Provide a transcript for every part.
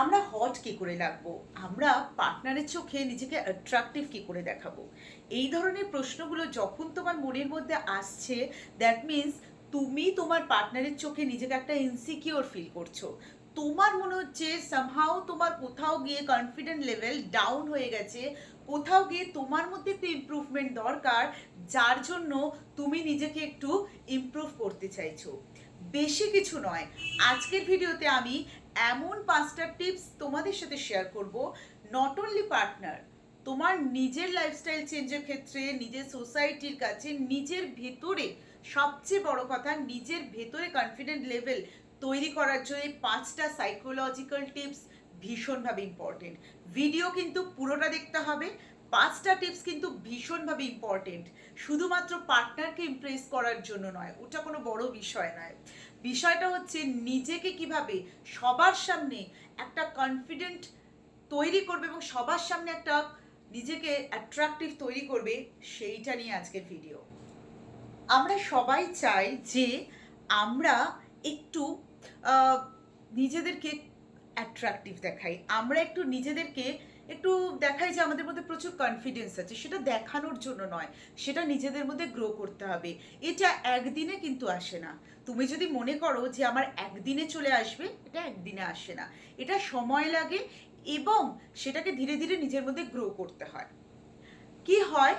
আমরা হট কি করে লাগবো? আমরা পার্টনারের চোখে নিজেকে অ্যাট্রাকটিভ কি করে দেখাবো? এই ধরনের প্রশ্নগুলো যখন তোমার মনের মধ্যে আসছে দ্যাট মিন্স তুমি তোমার পার্টনারের চোখে নিজেকে একটা ইনসিকিওর ফিল করছ। তোমার মনে হচ্ছে সামহাও তোমার কোথাও গিয়ে কনফিডেন্ট লেভেল ডাউন হয়ে গেছে, কোথাও গিয়ে তোমার মধ্যে একটু ইমপ্রুভমেন্ট দরকার, যার জন্য তুমি নিজেকে একটু ইমপ্রুভ করতে চাইছো। বেশি কিছু নয়। আজকের ভিডিওতে আমি এমন পাঁচটা টিপস তোমাদের সাথে শেয়ার করব। নট অনলি পার্টনার তোমার নিজের লাইফস্টাইল চেঞ্জের ক্ষেত্রে, নিজের সোসাইটির কাছে, নিজের ভেতরে সবচেয়ে বড় কথা, নিজের ভেতরে কনফিডেন্ট লেভেল তৈরি করার জন্য পাঁচটা সাইকোলজিক্যাল টিপস ভীষণভাবে ইম্পর্টেন্ট ভিডিও কিন্তু পুরোটা দেখতে হবে, পাঁচটা টিপস কিন্তু ভীষণভাবে ইম্পর্টেন্ট শুধুমাত্র পার্টনারকে ইমপ্রেস করার জন্য নয়, ওটা কোনো বড় বিষয় নয়। বিষয়টা হচ্ছে নিজেকে কীভাবে সবার সামনে একটা কনফিডেন্ট তৈরি করবে এবং সবার সামনে একটা নিজেকে অ্যাট্রাকটিভ তৈরি করবে, সেইটা নিয়ে আজকের ভিডিও আমরা সবাই চাই যে আমরা একটু নিজেদেরকে অ্যাট্রাকটিভ দেখাই। আমরা একটু নিজেদেরকে একটু দেখাই যে আমাদের মধ্যে প্রচুর কনফিডেন্স আছে। সেটা দেখানোর জন্য নয়, সেটা নিজেদের মধ্যে গ্রো করতে হবে। এটা একদিনে কিন্তু আসে না। তুমি যদি মনে করো যে আমার একদিনে চলে আসবে, এটা একদিনে আসে না। এটা সময় লাগে এবং সেটাকে ধীরে ধীরে নিজের মধ্যে গ্রো করতে হয়। কি হয়?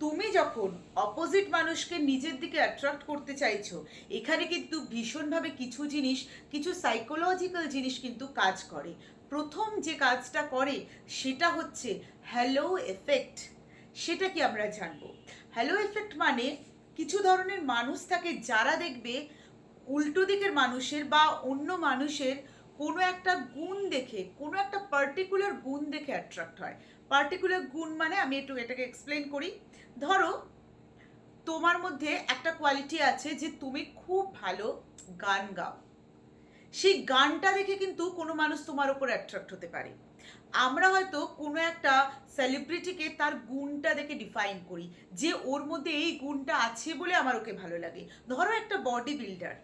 তুমি যখন অপোজিট মানুষকে নিজের দিকে অ্যাট্রাক্ট করতে চাইছো, এখানে কিন্তু ভীষণভাবে কিছু জিনিস, কিছু সাইকোলজিক্যাল জিনিস কিন্তু কাজ করে। প্রথম যে কাজটা করে সেটা হচ্ছে হ্যালো এফেক্ট সেটা কি আমরা জানব? হ্যালো এফেক্ট মানে কিছু ধরনের মানুষ থাকে যারা দেখবে উল্টো দিকের মানুষের বা অন্য মানুষের কোনো একটা গুণ দেখে, কোনো একটা পার্টিকুলার গুণ দেখে অ্যাট্রাক্ট হয়। পার্টিকুলার গুণ মানে আমি একটু এটাকে এক্সপ্লেন করি। ধরো, তোমার মধ্যে একটা কোয়ালিটি আছে যে তুমি খুব ভালো গান গাও। সেই গানটা দেখে কিন্তু কোনো মানুষ তোমার ওপর অ্যাট্রাক্ট হতে পারে। আমরা হয়তো কোনো একটা সেলিব্রিটিকে তার গুণটা দেখে ডিফাইন করি, যে ওর মধ্যে এই গুণটা আছে বলে আমার ওকে ভালো লাগে। ধরো একটা বডি বিল্ডার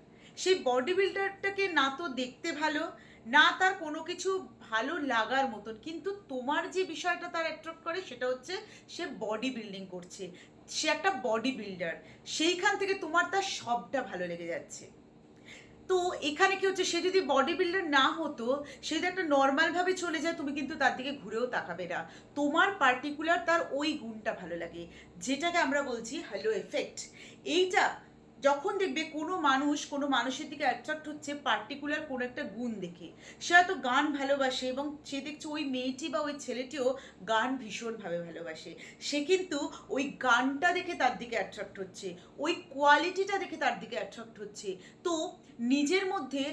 সেই বডি বিল্ডারটাকে না তো দেখতে ভালো, না তার কোনো কিছু ভালো লাগার মতন, কিন্তু তোমার যে বিষয়টা তার অ্যাট্রাক্ট করে সেটা হচ্ছে সে বডি বিল্ডিং করছে। সে একটা বডি বিল্ডার সেইখান থেকে তোমার তার সবটা ভালো লেগে যাচ্ছে। তো এখানে কি হচ্ছে, সে যদি বডি বিল্ডার না হতো, সে যদি একটা নর্মালভাবে চলে যায়, তুমি কিন্তু তার দিকে ঘুরেও তাকাবে না। তোমার পার্টিকুলার তার ওই গুণটা ভালো লাগে, যেটাকে আমরা বলছি হ্যালো এফেক্ট এইটা যখন দেখবে কোনো মানুষ, কোনো মানুষের দিকে অ্যাট্রাক্ট হচ্ছে পার্টিকুলার কোনো একটা গুণ দেখে। সে হয়তো গান ভালোবাসে এবং সে দেখছে ওই মেয়েটি বা ওই ছেলেটিও গান ভীষণভাবে ভালোবাসে। সে কিন্তু ওই গানটা দেখে তার দিকে অ্যাট্রাক্ট হচ্ছে, ওই কোয়ালিটিটা দেখে তার দিকে অ্যাট্রাক্ট হচ্ছে। তো নিজের মধ্যে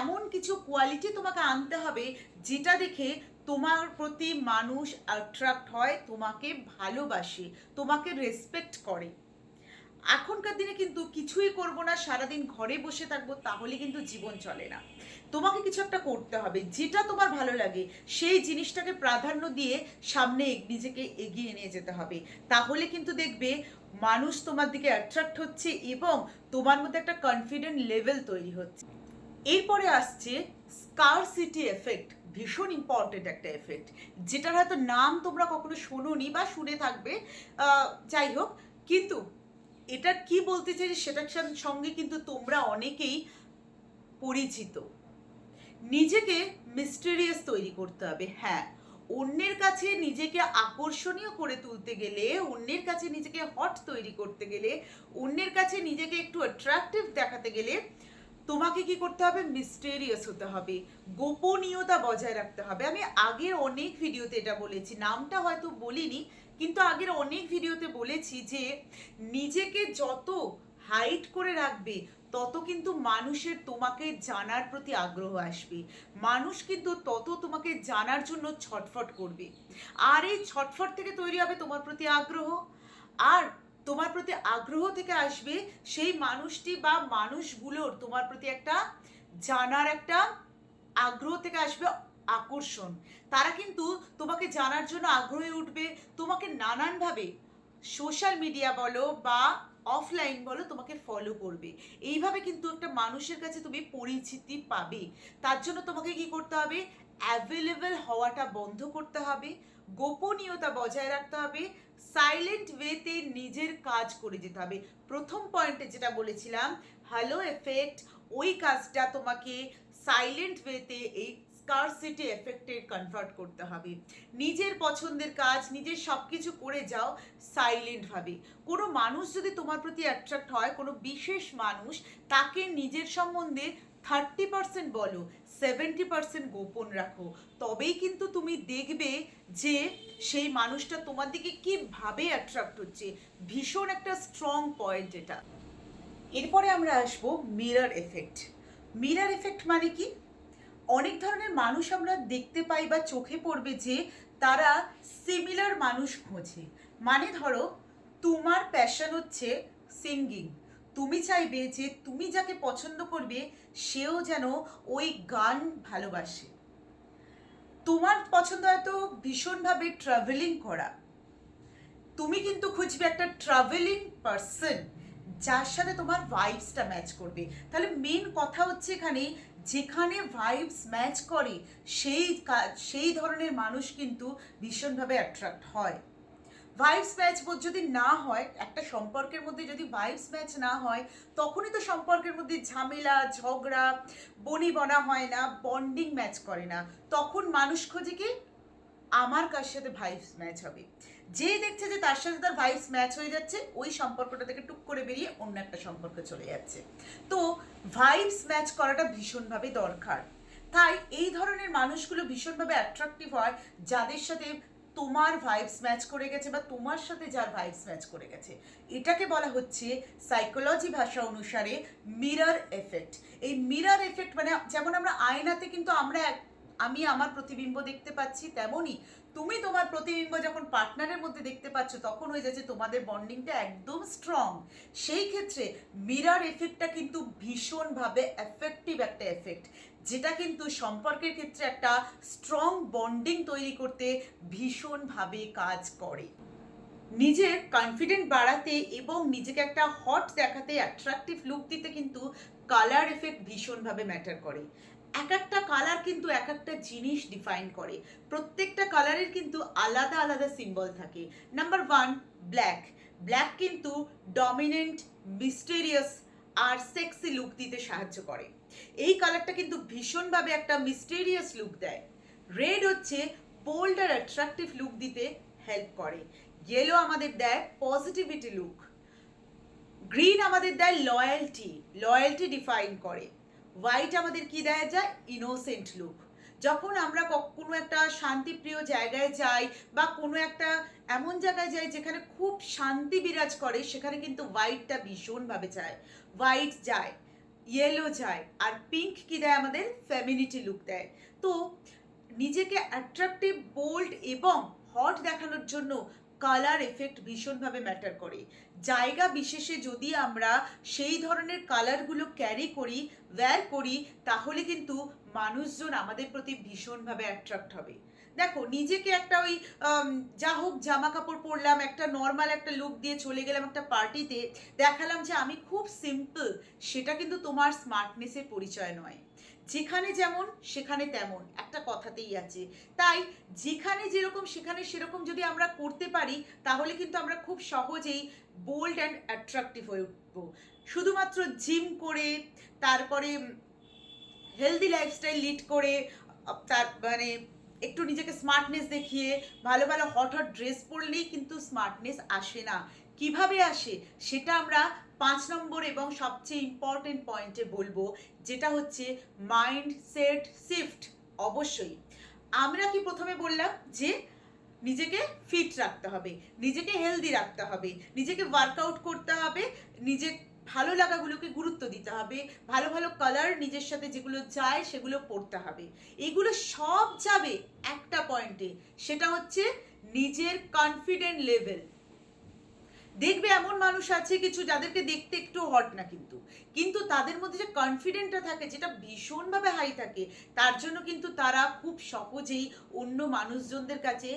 এমন কিছু কোয়ালিটি তোমাকে আনতে হবে যেটা দেখে তোমার প্রতি মানুষ অ্যাট্রাক্ট হয়, তোমাকে ভালোবাসে, তোমাকে রেসপেক্ট করে। এখনকার দিনে কিন্তু কিছুই করব না, সারাদিন ঘরে বসে থাকব, তাহলে কিন্তু জীবন চলে না। তোমাকে কিছু একটা করতে হবে, যেটা তোমার ভালো লাগে, সেই জিনিসটাকে প্রাধান্য দিয়ে সামনে নিজেকে এগিয়ে নিয়ে যেতে হবে। তাহলে কিন্তু দেখবে মানুষ তোমার দিকে অ্যাট্রাক্ট হচ্ছে এবং তোমার মধ্যে একটা কনফিডেন্ট লেভেল তৈরি হচ্ছে। এরপরে আসছে স্কারসিটি এফেক্ট ভীষণ ইম্পর্টেন্ট একটা এফেক্ট যেটার হয়তো নাম তোমরা কখনো শোনোনি বা শুনে থাকবে যাই হোক, কিন্তু এটা কি বলতে চাই সেটার সঙ্গে কিন্তু তোমরা অনেকেই পরিচিত। নিজেকে মিস্টেরিয়াস তৈরি করতে হবে হ্যাঁ। অন্যের কাছে নিজেকে আকর্ষণীয় করে তুলতে গেলে, অন্যের কাছে নিজেকে হট তৈরি করতে গেলে, অন্যের কাছে নিজেকে একটু অ্যাট্রাকটিভ দেখাতে গেলে, তোমাকে কি করতে হবে? মিস্টেরিয়াস হতে হবে। গোপনীয়তা বজায় রাখতে হবে। আমি আগের অনেক ভিডিওতে এটা বলেছি। নামটা হয়তো বলিনি কিন্তু আগের অনেক ভিডিওতে বলেছি যে নিজেকে যত হাইট করে রাখবে, তত কিন্তু মানুষের তোমাকে জানার প্রতি আগ্রহ আসবে। মানুষ কিন্তু তত তোমাকে জানার জন্য ছটফট করবে। আর এই ছটফট থেকে তৈরি হবে তোমার প্রতি আগ্রহ। আর তোমার প্রতি আগ্রহ থেকে আসবে সেই মানুষটি বা মানুষগুলোর তোমার প্রতি একটা জানার একটা আগ্রহ থেকে আসবে। আকর্ষণ। তারা কিন্তু তোমাকে জানার জন্য আগ্রহী উঠবে। তোমাকে নানানভাবে সোশ্যাল মিডিয়া বলো বা অফলাইন বলো তোমাকে ফলো করবে। এইভাবে কিন্তু একটা মানুষের কাছে তুমি পরিচিতি পাবে। তার জন্য তোমাকে কি করতে হবে? অ্যাভেলেবেল হওয়াটা বন্ধ করতে হবে। গোপনীয়তা বজায় রাখতে হবে। সাইলেন্ট ওয়েতে নিজের কাজ করে যেতে হবে। প্রথম পয়েন্টে যেটা বলেছিলাম হ্যালো এফেক্ট ওই কাজটা তোমাকে সাইলেন্ট ওয়েতে এই স্কারসিটি এফেক্টে কনভার্ট করতে হবে। নিজের পছন্দের কাজ, নিজের সব কিছু করে যাও সাইলেন্টভাবে কোনো মানুষ যদি তোমার প্রতি অ্যাট্রাক্ট হয়, কোনো বিশেষ মানুষ, তাকে নিজের সম্বন্ধে থার্টি পার্সেন্ট বলো সেভেন্টি পার্সেন্ট গোপন রাখো। তবেই কিন্তু তুমি দেখবে যে সেই মানুষটা তোমার দিকে কীভাবে অ্যাট্রাক্ট হচ্ছে। ভীষণ একটা স্ট্রং পয়েন্ট এটা। এরপরে আমরা আসব মিরর এফেক্ট মিরার এফেক্ট মানে কি? অনেক ধরনের মানুষ আমরা দেখতে পাই বা চোখে পড়বে যে তারা সিমিলার মানুষ খোঁজে। মানে ধরো, তোমার প্যাশন হচ্ছে সিঙ্গিং তুমি চাইবে যে তুমি যাকে পছন্দ করবে, সেও যেন ওই গান ভালোবাসে। তোমার পছন্দ হয়তো ভীষণভাবে ট্রাভেলিং করা। তুমি কিন্তু খুঁজবে একটা ট্রাভেলিং পার্সন যার সাথে তোমার ভাইবসটা ম্যাচ করবে। তাহলে মেন কথা হচ্ছে এখানে যেখানে ভাইবস ম্যাচ করে, সেই সেই ধরনের মানুষ কিন্তু ভীষণভাবে অ্যাট্রাক্ট হয়। ভাইবস ম্যাচ যদি না হয়, একটা সম্পর্কের মধ্যে যদি ভাইবস ম্যাচ না হয়, তখনই তো সম্পর্কের মধ্যে ঝামেলা, ঝগড়া বনি বনা হয় না বন্ডিং ম্যাচ করে না। তখন মানুষ খোঁজে কি? আমার কার সাথে ভাইবস ম্যাচ হবে? যে দেখছে যে তার সাথে তার ভাইবস ম্যাচ হয়ে যাচ্ছে, ওই সম্পর্কটা থেকে টুক করে বেরিয়ে অন্য একটা সম্পর্কে চলে যাচ্ছে। তো ভাইবস ম্যাচ করাটা ভীষণভাবে দরকার। তাই এই ধরনের মানুষগুলো ভীষণভাবে অ্যাট্রাকটিভ হয়, যাদের সাথে তোমার ভাইবস ম্যাচ করে গেছে বা তোমার সাথে যার ভাইবস ম্যাচ করে গেছে। এটাকে বলা হচ্ছে সাইকোলজি ভাষা অনুসারে মিরর এফেক্ট এই মিরর এফেক্ট মানে যেমন আমরা আয়নাতে কিন্তু আমরা আমি আমার প্রতিবিম্ব দেখতে পাচ্ছি তেমনই। তুমি তোমার প্রতিবিম্ব যখন পার্টনারের মধ্যে দেখতে পাচ্ছ, তখন হয়ে যাচ্ছে তোমাদের বন্ডিংটা একদম স্ট্রং সেই ক্ষেত্রে মিরার এফেক্টটা কিন্তু ভীষণভাবে এফেক্টিভ একটা এফেক্ট যেটা কিন্তু সম্পর্কের ক্ষেত্রে একটা স্ট্রং বন্ডিং তৈরি করতে ভীষণভাবে কাজ করে। নিজের কনফিডেন্ট বাড়াতে এবং নিজেকে একটা হট দেখাতে অ্যাট্রাকটিভ লুক দিতে কিন্তু কালার এফেক্ট ভীষণভাবে ম্যাটার করে। এক একটা কালার কিন্তু এক একটা জিনিস ডিফাইন করে। প্রত্যেকটা কালারের কিন্তু আলাদা আলাদা সিম্বল থাকে। নাম্বার ওয়ান ব্ল্যাক ব্ল্যাক কিন্তু ডমিনেন্ট মিস্টেরিয়াস আর সেক্সি লুক দিতে সাহায্য করে। এই কালারটা কিন্তু ভীষণভাবে একটা মিস্টেরিয়াস লুক দেয়। রেড হচ্ছে বোল্ড আর অ্যাট্রাকটিভ লুক দিতে হেল্প করে। ইয়েলো আমাদের দেয় পজিটিভিটি লুক গ্রিন আমাদের দেয় লয়্যালটি লয়্যালটি ডিফাইন করে। হোয়াইট আমাদের কি দেয়? যায় ইনোসেন্ট লুক যখন আমরা কোনো একটা শান্তিপ্রিয় জায়গায় যাই বা কোনো একটা এমন জায়গায় যাই যেখানে খুব শান্তি বিরাজ করে, সেখানে কিন্তু হোয়াইটটা ভীষণভাবে যায়। হোয়াইট যায় ইয়েলো যায়, আর পিঙ্ক কি দেয়? আমাদের ফ্যামিলিটি লুক দেয়। তো নিজেকে অ্যাট্রাকটিভ বোল্ড এবং হট দেখানোর জন্য কালার এফেক্ট ভীষণভাবে ম্যাটার করে। জায়গা বিশেষে যদি আমরা সেই ধরনের কালারগুলো ক্যারি করি ওয়্যার করি, তাহলে কিন্তু মানুষজন আমাদের প্রতি ভীষণভাবে অ্যাট্রাক্ট হবে। দেখো, নিজেকে একটা ওই যা হোক জামা কাপড় পরলাম, একটা নর্মাল একটা লুক দিয়ে চলে গেলাম একটা পার্টিতে দেখালাম যে আমি খুব সিম্পল সেটা কিন্তু তোমার স্মার্টনেসের পরিচয় নয়। যেখানে যেমন, সেখানে তেমন, একটা কথাতেই আছে। তাই যেখানে যেরকম, সেখানে সেরকম যদি আমরা করতে পারি, তাহলে কিন্তু আমরা খুব সহজেই বোল্ড অ্যান্ড অ্যাট্রাকটিভ হয়ে উঠবো। শুধুমাত্র জিম করে, তারপরে হেলদি লাইফস্টাইল লিড করে তার মানে একটু নিজেকে স্মার্টনেস দেখিয়ে, ভালো ভালো হট হট ড্রেস পরলেই কিন্তু স্মার্টনেস আসে না। কীভাবে আসে সেটা আমরা পাঁচ নম্বর এবং সবচেয়ে ইম্পর্টেন্ট পয়েন্টে বলব, যেটা হচ্ছে মাইন্ড সেট শিফট অবশ্যই। আমরা কি প্রথমে বললাম যে নিজেকে ফিট রাখতে হবে, নিজেকে হেলদি রাখতে হবে, নিজেকে ওয়ার্কআউট করতে হবে, নিজে ভালো লাগাগুলোকে গুরুত্ব দিতে হবে, ভালো ভালো কালার নিজের সাথে যেগুলো যায় সেগুলো পড়তে হবে। এগুলো সব যাবে একটা পয়েন্টে সেটা হচ্ছে নিজের কনফিডেন্ট লেভেল দেখবে এমন মানুষ আছে কিছু যাদেরকে দেখতে একটু হট না কিন্তু। কিন্তু তাদের মধ্যে যে কনফিডেন্টটা থাকে, যেটা ভীষণভাবে হাই থাকে, তার জন্য কিন্তু তারা খুব সহজেই অন্য মানুষজনদের কাছে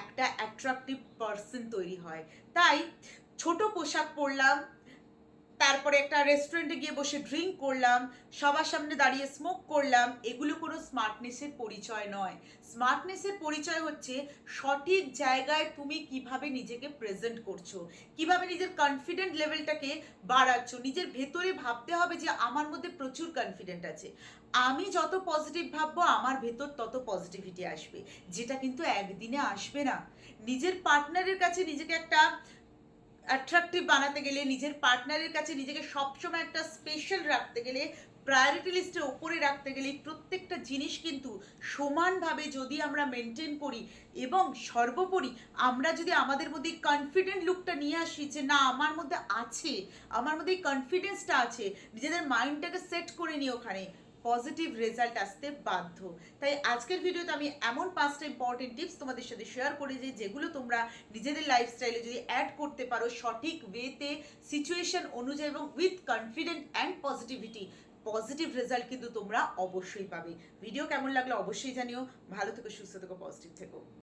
একটা অ্যাট্রাকটিভ পার্সন তৈরি হয়। তাই ছোট পোশাক পরলাম তারপরে একটা রেস্টুরেন্টে গিয়ে বসে ড্রিঙ্ক করলাম, সবার সামনে দাঁড়িয়ে স্মোক করলাম, এগুলো কোনো স্মার্টনেসের পরিচয় নয়। স্মার্টনেসের পরিচয় হচ্ছে সঠিক জায়গায় তুমি কীভাবে নিজেকে প্রেজেন্ট করছ, কীভাবে নিজের কনফিডেন্ট লেভেলটাকে বাড়াচ্ছ, নিজের ভেতরে ভাবতে হবে যে আমার মধ্যে প্রচুর কনফিডেন্ট আছে। আমি যত পজিটিভ ভাববো, আমার ভেতর তত পজিটিভিটি আসবে, যেটা কিন্তু একদিনে আসবে না। নিজের পার্টনারের কাছে নিজেকে একটা অ্যাট্রাকটিভ বানাতে গেলে, নিজের পার্টনারের কাছে নিজেকে সবসময় একটা স্পেশাল রাখতে গেলে প্রায়োরিটি লিস্টের ওপরে রাখতে গেলে প্রত্যেকটা জিনিস কিন্তু সমানভাবে যদি আমরা মেনটেন করি এবং সর্বোপরি আমরা যদি আমাদের মধ্যে কনফিডেন্ট লুকটা নিয়ে আসি যে না, আমার মধ্যে আছে, আমার মধ্যে কনফিডেন্সটা আছে, নিজেদের মাইন্ডটাকে সেট করে নিই ওখানে পজিটিভ রেজাল্ট আসতে বাধ্য। তাই আজকের ভিডিওতে আমি এমন পাঁচটা ইম্পর্টেন্ট টিপস তোমাদের সাথে শেয়ার করি যে, যেগুলো তোমরা নিজেদের লাইফস্টাইলে যদি অ্যাড করতে পারো সঠিক ওয়েতে সিচুয়েশন অনুযায়ী এবং with confident and positivity positive result কিন্তু তোমরা অবশ্যই পাবে। ভিডিও কেমন লাগল অবশ্যই জানিও। ভালো থেকো, সুস্থ থেকো পজিটিভ থেকো।